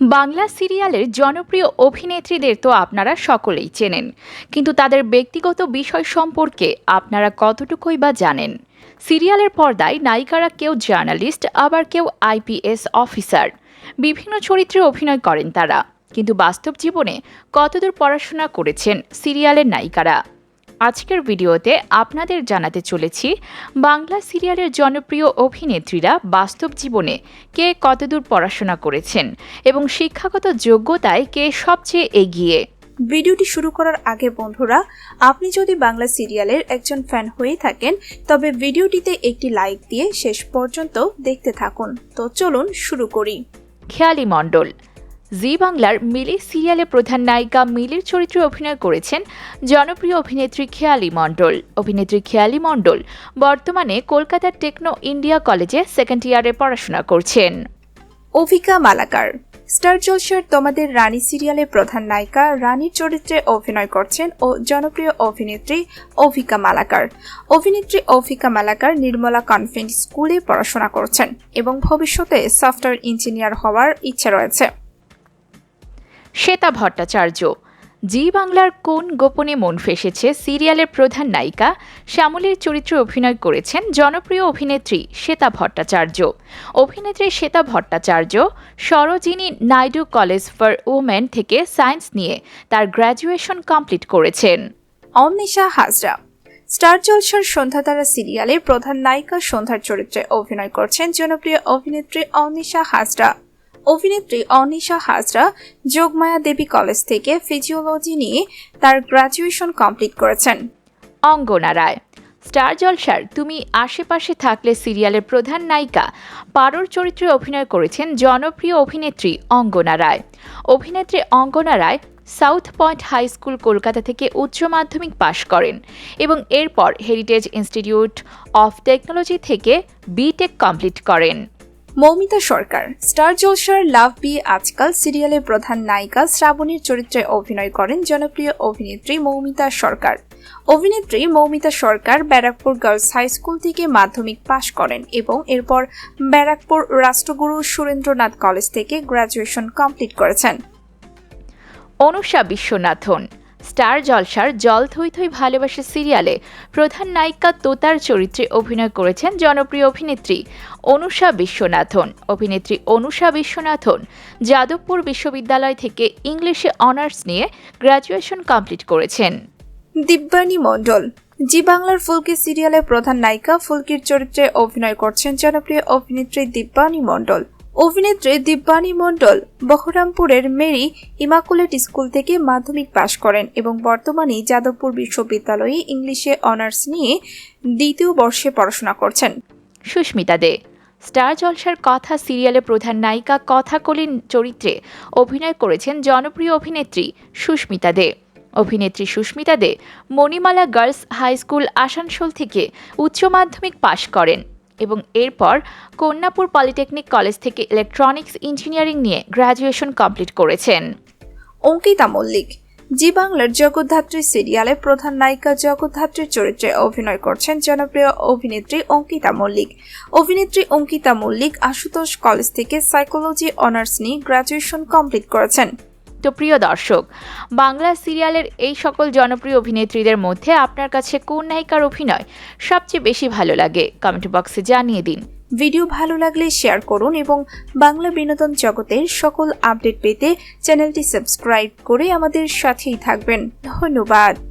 বাংলা সিরিয়ালের জনপ্রিয় অভিনেত্রীদের তো আপনারা সকলেই চেনেন। কিন্তু তাদের ব্যক্তিগত বিষয় সম্পর্কে আপনারা কতটুকুই বা জানেন? সিরিয়ালের পর্দায় নায়িকারা কেউ জার্নালিস্ট, আবার কেউ আইপিএস অফিসার। বিভিন্ন চরিত্রে অভিনয় করেন তারা। কিন্তু বাস্তব জীবনে কতদূর পড়াশোনা করেছেন সিরিয়ালের নায়িকারা? আজকের ভিডিওতে আপনাদের জানাতে চলেছি বাংলা সিরিয়ালের জনপ্রিয় অভিনেত্রীরা বাস্তব জীবনে কে কতদূর পড়াশোনা করেছেন এবং শিক্ষাগত যোগ্যতায় কে সবচেয়ে এগিয়ে। ভিডিওটি শুরু করার আগে বন্ধুরা আপনি যদি বাংলা সিরিয়ালের একজন ফ্যান হয়ে থাকেন তবে ভিডিওটিতে একটি লাইক দিয়ে শেষ পর্যন্ত দেখতে থাকুন। তো চলুন শুরু করি। খেয়ালি মণ্ডল জি বাংলার মিলি সিরিয়ালে প্রধান নায়িকা মিলির চরিত্রে অভিনয় করেছেন জনপ্রিয় অভিনেত্রী খেয়ালি মণ্ডল। অভিনেত্রী খেয়ালি মণ্ডল বর্তমানে কলকাতার টেকনো ইন্ডিয়া কলেজে সেকেন্ড ইয়ারে পড়াশোনা করছেন। অভিকা মালাকার, স্টার জলসার তোমাদের রানী সিরিয়ালে প্রধান নায়িকা রানীর চরিত্রে অভিনয় করছেন ও জনপ্রিয় অভিনেত্রী অভিকা মালাকার। অভিনেত্রী অভিকা মালাকার নির্মলা কনভেন্ট স্কুলে পড়াশোনা করছেন এবং ভবিষ্যতে সফটওয়্যার ইঞ্জিনিয়ার হওয়ার ইচ্ছে রয়েছে। শ্বেতা ভট্টাচার্য। জি বাংলার কোন গোপনে মন ফেসেছে সিরিয়ালের প্রধান নায়িকা শ্যামলীর চরিত্রে অভিনয় করেছেন জনপ্রিয় অভিনেত্রী শ্বেতা ভট্টাচার্য। অভিনেত্রী Shweta Bhattacharya Sarojini Naidu college for women থেকে সায়েন্স নিয়ে তার গ্র্যাজুয়েশন কমপ্লিট করেছেন। অমনিশা হাজরা। স্টার জলসার সন্ধ্যাতারা সিরিয়ালে প্রধান নায়িকা সন্ধ্যার চরিত্রে অভিনয় করছেন জনপ্রিয় অভিনেত্রী অনিশা হাজরা। অভিনেত্রী অনিশা হাজরা যোগমায়া দেবী কলেজ থেকে ফিজিওলজি নিয়ে তার গ্র্যাজুয়েশন কমপ্লিট করেছেন। অঙ্গনা রায়, স্টার জলসার, তুমি আশেপাশে থাকলে সিরিয়ালের প্রধান নায়িকা, পারোর চরিত্রে অভিনয় করেছেন জনপ্রিয় অভিনেত্রী অঙ্গনা রায়। অভিনেত্রী Angana Roy south point high school Kolkata থেকে উচ্চ মাধ্যমিক পাশ করেন এবং এরপর হেরিটেজ ইনস্টিটিউট অফ টেকনোলজি থেকে বিটেক কমপ্লিট করেন। মৌমিতা সরকার, স্টার জলসার লাভ বি আজকাল সিরিয়ালের প্রধান নায়িকা শ্রাবণীর চরিত্রে অভিনয় করেন জনপ্রিয় অভিনেত্রী মৌমিতা সরকার। অভিনেত্রী Moumita Sarkar Barrackpore girls high school থেকে মাধ্যমিক পাশ করেন এবং এরপর ব্যারাকপুর রাষ্ট্রগুরু সুরেন্দ্রনাথ কলেজ থেকে গ্র্যাজুয়েশন কমপ্লিট করেছেন। অনুষা বিশ্বনাথন স্টার জলসার জল থই থই ভালোবাসা সিরিয়ালে প্রধান নায়িকা তোতার চরিত্রে অভিনয় করেছেন জনপ্রিয় অভিনেত্রী অনুষা বিশ্বনাথন। অভিনেত্রী অনুষা বিশ্বনাথন যাদবপুর বিশ্ববিদ্যালয় থেকে ইংলিশে অনার্স নিয়ে গ্র্যাজুয়েশন কমপ্লিট করেছেন। দিব্যানী মণ্ডল, জি বাংলার ফুলকি সিরিয়ালে প্রধান নায়িকা ফুলকির চরিত্রে অভিনয় করছেন জনপ্রিয় অভিনেত্রী দিব্যানী মণ্ডল। অভিনেত্রী দিব্যানী মণ্ডল বহরমপুরের মেরি ইমাকুলেট স্কুল থেকে মাধ্যমিক পাশ করেন এবং বর্তমানে যাদবপুর বিশ্ববিদ্যালয়ে ইংলিশে অনার্স নিয়ে দ্বিতীয় বর্ষে পড়াশোনা করছেন। সুস্মিতা দে, স্টার জলসার কথা সিরিয়ালে প্রধান নায়িকা কথাকলিন চরিত্রে অভিনয় করেছেন জনপ্রিয় অভিনেত্রী সুস্মিতা দে। অভিনেত্রী Susmita Dey Manimala girls high school Asansol থেকে উচ্চ মাধ্যমিক পাশ করেন। এবং এরপর কন্যাপুর পলিটেকনিক কলেজ থেকে ইলেকট্রনিক্স ইঞ্জিনিয়ারিং নিয়ে গ্র্যাজুয়েশন কমপ্লিট করেছেন। অঙ্কিতা মল্লিক, জি বাংলার জগদ্ধাত্রী সিরিয়ালে প্রধান নায়িকা জগদ্ধাত্রীর চরিত্রে অভিনয় করছেন জনপ্রিয় অভিনেত্রী অঙ্কিতা মল্লিক। অভিনেত্রী অঙ্কিতা মল্লিক আশুতোষ কলেজ থেকে সাইকোলজি অনার্স নিয়ে গ্র্যাজুয়েশন কমপ্লিট করেছেন। তো প্রিয় দর্শক, বাংলা সিরিয়ালের এই সকল জনপ্রিয় অভিনেত্রীদের মধ্যে আপনার কাছে কোন নায়িকার অভিনয় সবচেয়ে বেশি ভালো লাগে? কমেন্ট বক্সে জানিয়ে দিন। ভিডিও ভালো লাগলে শেয়ার করুন এবং বাংলা বিনোদন জগতের সকল আপডেট পেতে চ্যানেলটি সাবস্ক্রাইব করে আমাদের সাথেই থাকবেন। ধন্যবাদ।